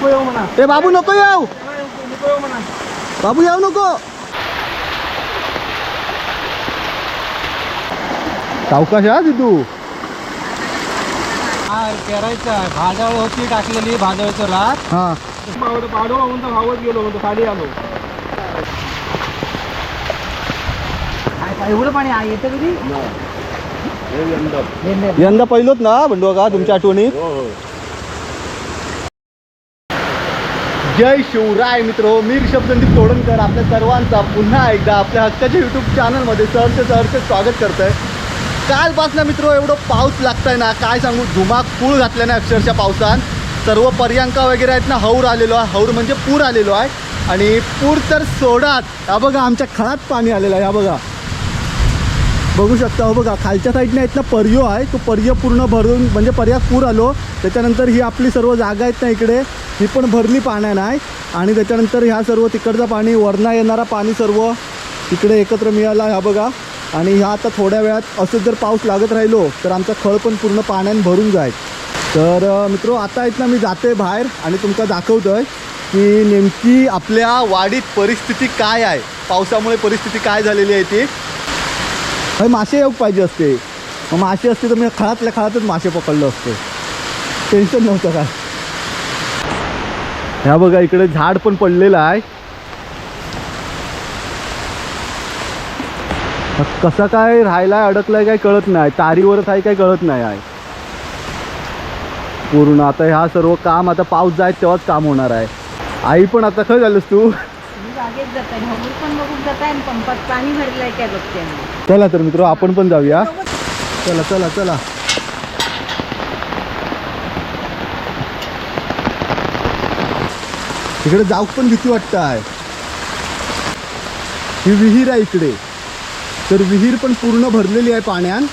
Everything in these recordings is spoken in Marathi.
नको येऊ म्हणा. ए बाबू नको येऊ. नको येऊ म्हणा. बाबू येऊ नको. सावकाश हा तू हा पेरायचं आहे. भाजळ होती टाकलेली भाजळचं रात. हा. पाडो म्हणतो भावत गेलो म्हणतो खाली आलो. एवढं पाणी येतं कधी? यंदा. पहिलोच ना बंडू का तुमच्या आठवणीत? जय शिवराय मित्र हो, मी ऋषभ संदीप तोडणकर आपल्या सर्वांचा पुन्हा एकदा आपल्या हक्काच्या यूट्यूब चॅनलमध्ये सहर्ष सहर्ष स्वागत करतोय. कालपासनं मित्र हो, एवढं पाऊस लागतंय ना काय सांगू धुमाकूळ घातला ना अक्षरशः पावसान. सर्व पर्यांका वगैरे आहेत ना हौर आलेलो आहे हौर म्हणजे पूर आलेलो आहे. आणि पूर तर सोडात हा बघा आमच्या खळात पाणी आलेलं आहे हा बघा. बघू शकता हो बघा खालच्या साईडने आहेत ना पर्यो आहे तो पर्य पूर्ण भरून म्हणजे पर्यात पूर आलो. त्याच्यानंतर ही आपली सर्व जागा आहेत ना इकडे ही पण भरली पाण्यानं आहे. आणि त्याच्यानंतर ह्या सर्व तिकडचं पाणी वरना येणारा पाणी सर्व इकडे एकत्र मिळाला ह्या बघा. आणि ह्या आता थोड्या वेळात असंच जर पाऊस लागत राहिलो तर आमचा खळ पण पूर्ण पाण्यानं भरून जाईल. तर मित्र आता आहेत ना मी जाते बाहेर आणि तुमका दाखवतोय की नेमकी आपल्या वाडीत परिस्थिती काय आहे. पावसामुळे परिस्थिती काय झालेली आहे ती. अरे मासे येऊ पाहिजे असते. मग मासे असते तर मी खळातल्या खळातच मासे पकडलं असते. टेन्शन नव्हतं काय. ह्या बघा इकडे झाड पण पडलेलं आहे. कसं कसा काय राहिलाय अडकलाय काय कळत नाही. तारीवरच आहे काय कळत नाही आहे. पूर्ण आता ह्या सर्व काम आता पाऊस जाय तेव्हाच काम होणार आहे. आई पण आता खरं झालंस तू. मी बागेत जात आहे हॉल पण बघून जात आहे आणि पंपात पाणी भरलं आहे काय बघते मी चला तर मित्र आपण पण जाऊया. चला चला चला. इकडे जाऊ पण भीती वाटत आहे ही विहीर आहे इकडे. तर विहीर पण पूर्ण भरलेली आहे पाण्यान.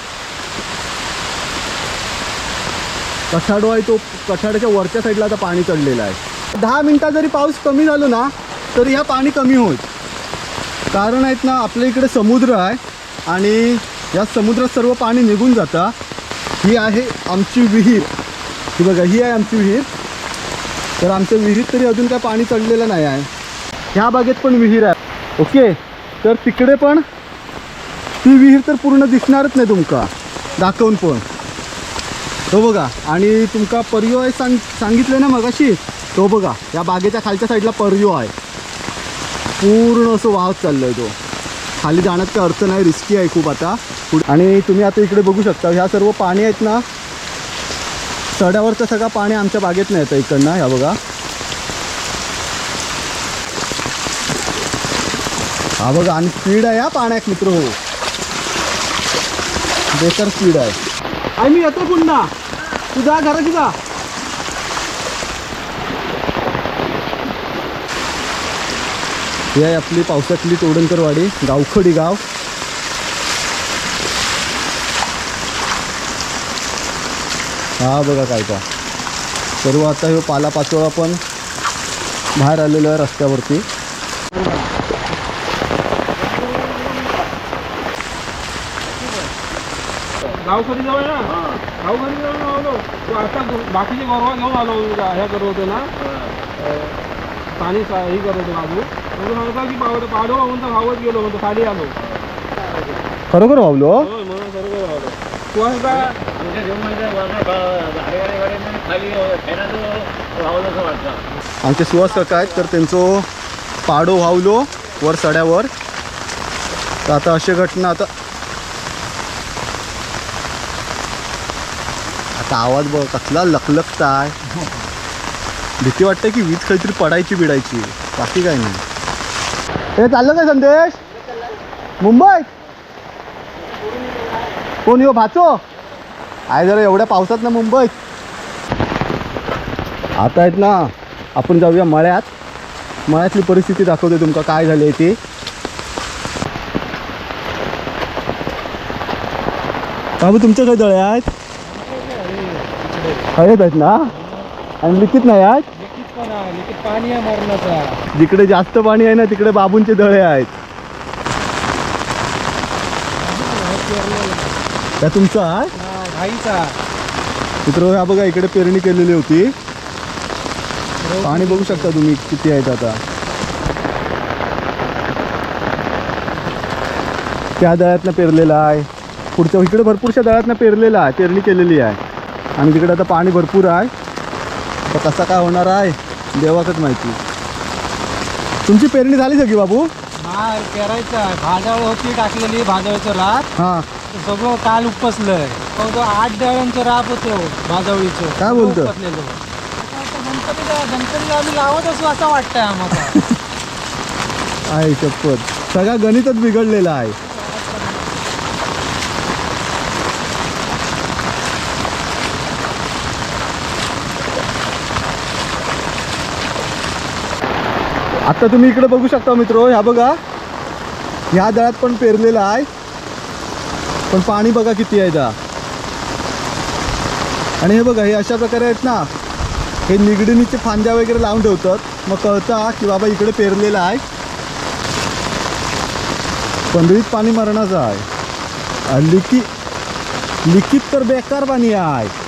कठाडो आहे तो कठाड्याच्या वरच्या साईडला आता पाणी चढलेलं आहे. दहा मिनिटात जरी पाऊस कमी झालो ना तर ह्या पाणी कमी होईल. कारण आहेत ना आपल्या इकडे समुद्र आहे आणि या समुद्रात सर्व पाणी निघून जातं. ही आहे आमची विहीर. ही बघा ही आहे आमची विहीर. तर आमच्या विहिरीत तरी अजून काय पाणी चढलेलं नाही आहे. ह्या बागेत पण विहीर आहे. ओके? तर तिकडे पण ती विहीर तर पूर्ण दिसणारच नाही तुमका. दाखवून पण. तो बघा आणि तुमका पर्यो आहे सांग सांगितलं ना मगाशी? तो बघा या बागेच्या खालच्या साईडला पर्यो आहे. पूर्ण असं वाहत चाललंय तो. खाली जाण्यात काही अर्थ नाही रिस्की आहे खूप आता. आणि तुम्ही आता इकडे बघू शकता ह्या सर्व पाणी आहेत ना सड्यावरचं सगळं पाणी आमच्या बागेत नाही येतं इकडनं ह्या बघा. हा बघा आणि स्पीड आहे हा पाण्यात मित्र हो. बेकार स्पीड आहे. आई मी येतो पुन्हा. तुझा घरा घराची जा. ही आहे आपली पावसातली तोडणकरवाडी गावखडी गाव. हा बघा काय का सर्व आता हे पाला पाचोळा पण बाहेर आलेलो आहे रस्त्यावरती. गाव कधी जाऊ ना? गाव कधी जाऊ आलो. तू आता बाकीचे गरवा घेऊन आलो हे करत होतो ना पाणी सा- हे करत होतो बाजू. म्हणून सांगता की पावड पाडो म्हणतो भावत गेलो म्हणतो खाली आलो. खरोखर भावलो होय म्हणून बरोबर आलो तू आता आमचे सुहास काका आहेत तर त्यांचं पाडो व्हावलो वर सड्यावर. तर आता अशी घटना आता आता आवाज बघ कसला लखलखता आहे. भीती वाटते की वीज काहीतरी पडायची बिडायची. बाकी काय नाही. हे चाललं काय संदेश? मुंबईत कोण यो भाचो? आहे जरा एवढ्या पावसात ना मुंबईत आता आहेत ना आपण जाऊया मळ्यात. मळ्यातली परिस्थिती दाखवते तुमका काय झाली ती. बाबू तुमच्या काय दळे आहेत? हळद आहेत ना? आणि लिखित नाही आहेत? पाणी आहे मरणाचा. जिकडे जास्त पाणी आहे ना तिकडे बाबूंचे दळे आहेत. त्या तुमचा मित्र ह्या बघा इकडे पेरणी केलेली होती. पाणी बघू शकता तुम्ही किती आहेत आता. त्या दळ्यातनं पेरलेलं आहे. पुढच्या इकडे भरपूरशा दळ्यातनं पेरलेला आहे पेरणी केलेली आहे. आणि तिकडे आता पाणी भरपूर आहे. तर कसा काय होणार आहे देवाकच माहिती. तुमची पेरणी झाली सगळी बाबू? हा पेरायचं आहे. भाजावळ होती टाकलेली भाजावळीचं राप. हां. ते सगळं काल उपसलंय. तो आठ डळ्यांचं राप होतं भाजावळीचं काय बोलतो? उपसलेलं. आता आता गणपतीला गणपतीला आम्ही लावत असू असं वाटतंय आम्हाला. आहे शपथ. सगळा गणितच बिघडलेला आहे. आता तुम्ही इकडे बघू शकता मित्र ह्या बघा. ह्या दळात पण पेरलेलं आहे. पण पाणी बघा किती आहे त्या आणि हे बघा हे अशा प्रकारे आहेत ना हे निगडणीचे फांद्या वगैरे लावून ठेवतात. मग कळतं की बाबा इकडे पेरलेलं आहे. पंधरीत पाणी मरणाचं आहे. लिकी लिखी लिखित तर बेकार पाणी आहे.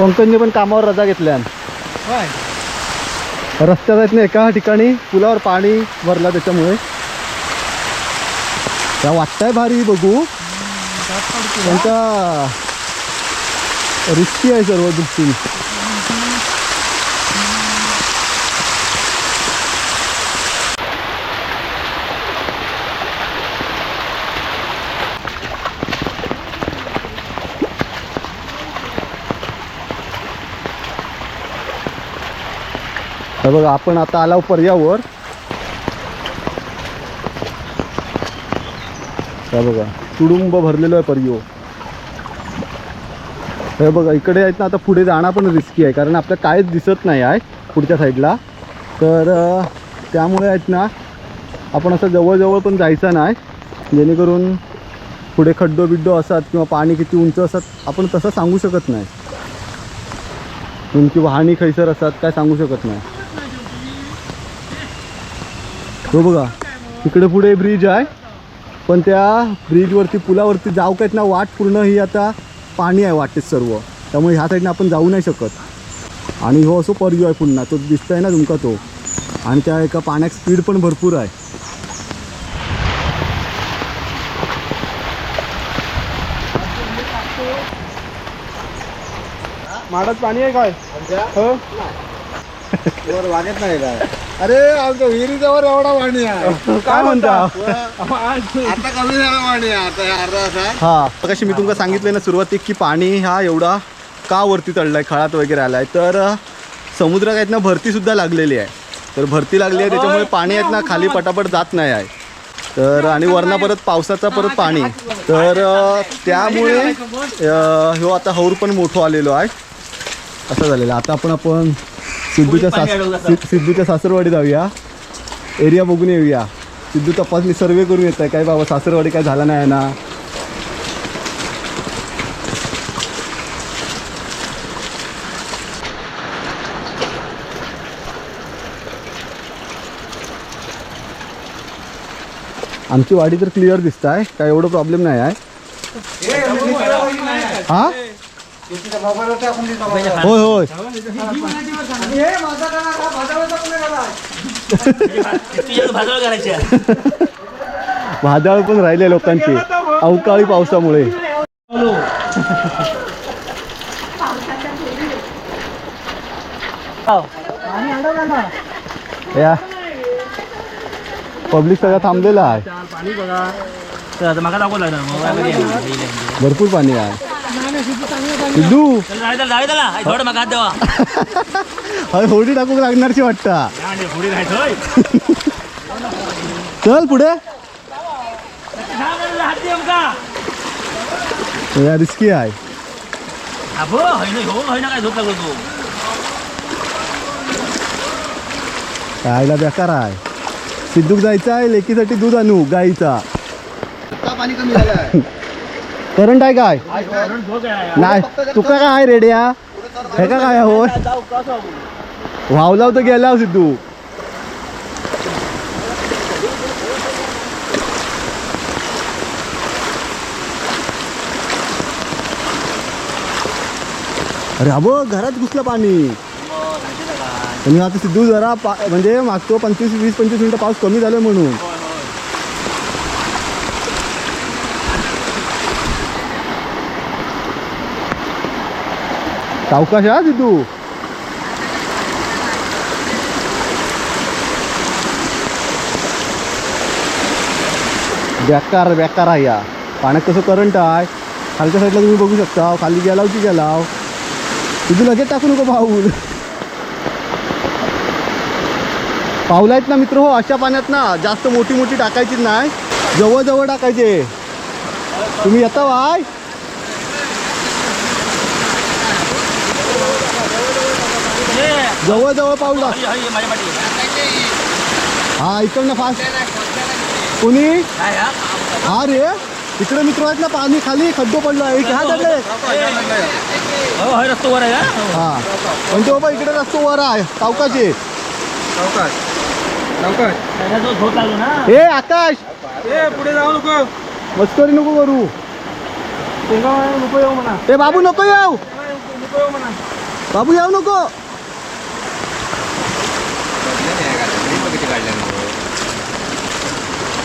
पंकजने पण कामावर रजा घेतल्या. रस्त्यात आहेत ना एका ठिकाणी पुलावर पाणी भरला त्याच्यामुळे. त्या वाटतंय भारी बघू. त्यांचा रिस्की आहे सर्व दृष्टीने. हे बघा आपण आता आलाव पर्यावर. हे बघा तुडुंब भरलेलो आहे पर्यो हे बघा इकडे आहेत ना आता पुढे जाणं पण रिस्की आहे कारण आपल्याला काहीच दिसत नाही आहे पुढच्या साईडला तर त्यामुळे आहेत ना आपण असं जवळजवळ पण जायचं नाही. जेणेकरून पुढे खड्डो बिड्डो असतात किंवा पाणी किती उंच असतात आपण तसं सांगू शकत नाही. तुमची वाहणी खैसर असतात काय सांगू शकत नाही. हो बघा इकडे पुढे ब्रिज आहे. पण त्या ब्रिजवरती पुलावरती जाऊ काय ना वाट पूर्ण ही आता पाणी आहे वाटेत सर्व. त्यामुळे ह्या साईडने आपण जाऊ नाही शकत. आणि हो असो पर्यू आहे पुन्हा. तो दिसतोय ना तुमका तो. आणि त्या एका पाण्यात स्पीड पण भरपूर आहे. माडात पाणी आहे काय? हो? वागत नाही काय? अरे आमच्या विहिरीजवळ एवढा पाणी आहे. काय म्हणता? आता कमी झालं पाणी आता अर्धा हा. कशी मी तुमका सांगितलं ना सुरुवातीत की पाणी हा एवढा का वरती चढलाय खळात वगैरे आलाय? तर अ, समुद्रात आहेत ना भरती सुद्धा लागलेली आहे. तर भरती लागली आहे त्याच्यामुळे पाणी आहेत ना खाली पटापट जात नाही आहे. तर आणि वरना परत पावसाचा परत पाणी. तर अ, त्यामुळे अ, ह्यो आता हौर पण मोठं आलेलो आहे. असं झालेलं आहे. आता आपण आपण सिद्धूच्या सास सिद्धूच्या सासरवाडी जाऊया एरिया बघून येऊया सिद्धू तपासणी सर्वे करून येत आहे काय बाबा सासरवाडी काय झाला नाही ना आमची वाडी तर क्लिअर दिसत आहे काय एवढं प्रॉब्लेम नाही आहे हा होय होय. भाजाळ पण राहिले लोकांची. अवकाळी पावसामुळे. या. पब्लिक सगळं थांबलेलं आहे. भरपूर पाणी आहे. थोडं हात हय होडी टाकूक लागणारची वाटतं. चल पुढे. या रिस्की आहे. ना हो खायला बेकार आहे. सिद्धूक जायचं आहे लेकीसाठी दूध आणू गाईचा. पाणी कमी झालं करंट आहे काय? नाही तुका काय रेड्या हे का काय हो वावलाव तर गेला सिद्धू अरे अबो घरात घुसलं पाणी. आणि आता सिद्धू जरा पा म्हणजे मागतो पंचवीस वीस पंचवीस मिनिटं पाऊस कमी झालं म्हणून. सावकाश हा सिद्धू. बेकार बेकार आहे या. पाण्यात कसं करंट आहे? खालच्या साईडला तुम्ही बघू शकता. खाली गेलाव की गेलाव तुझी लगेच टाकू नको पाऊल. पाऊल आहेत ना मित्र हो अशा पाण्यात ना जास्त मोठी मोठी टाकायची नाही. जवळ जवळ टाकायचे. तुम्ही येता वाय जवळ जवळ पाऊल टाक हा इकडनं फास्ट कोणी? हा? रे. इकडे मित्र आहेत ना पाणी खाली खड्डो पडलो आहे. ह्या हो हाय रस्तो वर आहे हा. पण तो बाबा इकडे रस्तो वर आहे. सावकाचे हे आकाश. ए पुढे जाऊ नको. मस्करी नको करू. नको येऊ म्हणा. ए बाबू नको येऊ. नको येऊ म्हणा. बाबू येऊ नको हो,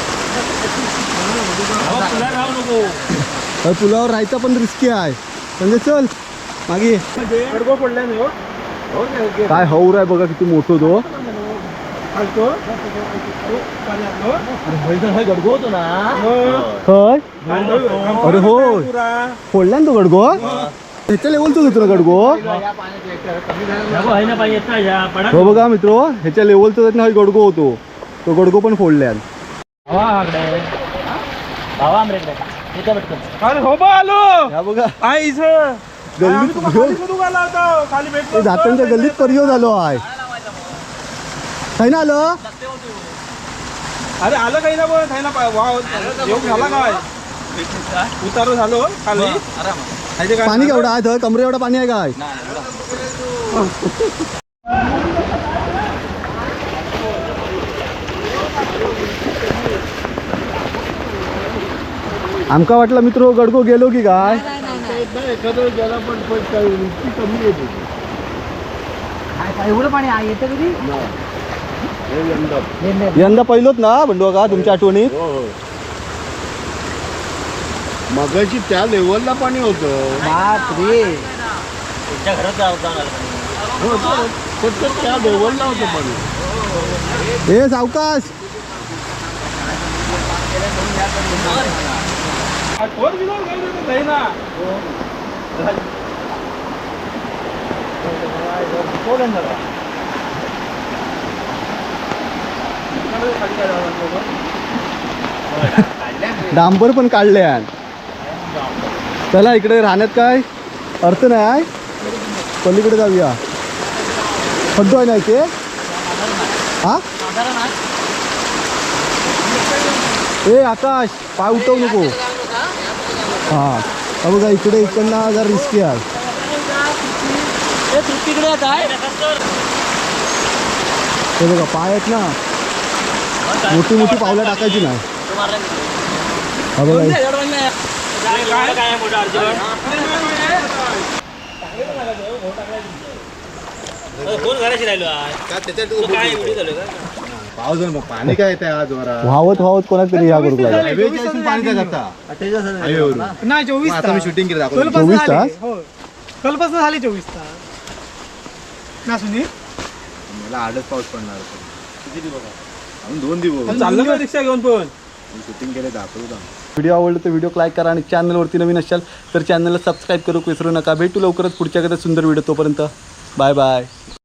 पुढे राहू नको अरे पुलावर राहायचं पण रिस्की आहे. म्हणजे चल मागे काय, ओके. राय हौर आहे बघा किती मोठं तो. अरे हो. फोडला ना तो गडगो ह्याच्या लेवलचंच होतं ना गडगो हो बघा मित्र ह्याच्या लेवलचं ना गडगो होतो. तो गडगो पण फोडल्यान आमरेकडे पटकन अरे हो बा आलो. बघा. गल्लीत खाली जातांच्या गल्लीत परियो झालो आहे. काय ना आलं? अरे आलं काही ना पण काही ना पा- वाव योग झाला काय? उतारो झालो खाली. खायचे काय पाणी केवढं आहे? तर कमरे एवढं पाणी आहे काय? आमका वाटलं मित्र गडगो गेलो की काय? पाणी आहे येतं कधी? यंदा पहिलोच ना बंडू का तुमच्या आठवणीत? मगाशी त्या लेवलला पाणी होतं. बापरे. तुमच्या घरात. हो, फक्त त्या लेवलला होतं पाणी. ए सावकाश. फोर व्हीलर नाही, डांबर पण काढले चला इकडे राहण्यात काय अर्थ नाही आहे. पलीकडे जाऊया. खड्डो आहे ना इथे? हा? ए आकाश पाय उठवू नको. हा। हा बघा इकडे इकडनं जरा रिस्की आहे हे। बघा पाय आहेत ना मोठी मोठी पावलं टाकायची नाही। हा बघा राहिलो तो काय पाऊस मग पाणी काय येते आज वरा? व्हावत व्हावत तरी ह्या लागला हायवेच्या इथून पाणी काय जाता हायवेवरून नाही चोवीस आता मी शूटिंग केलं दाखवलं चोवीस तास? हो. कलपासून झाली चोवीस तास. ना सुनील? मला आडच पाऊस पडणार होता. अजून दोन दिवस. चाललं का रिक्षा घेऊन पण? शूटिंग केलं दाखवलं व्हिडिओ आवडलं तर व्हिडिओ लाईक करा आणि चॅनलवरती नवीन असाल तर चॅनलला सबस्क्राईब करू विसरू नका. भेटू लवकरच पुढच्या कधी सुंदर व्हिडिओ तोपर्यंत. Bye bye.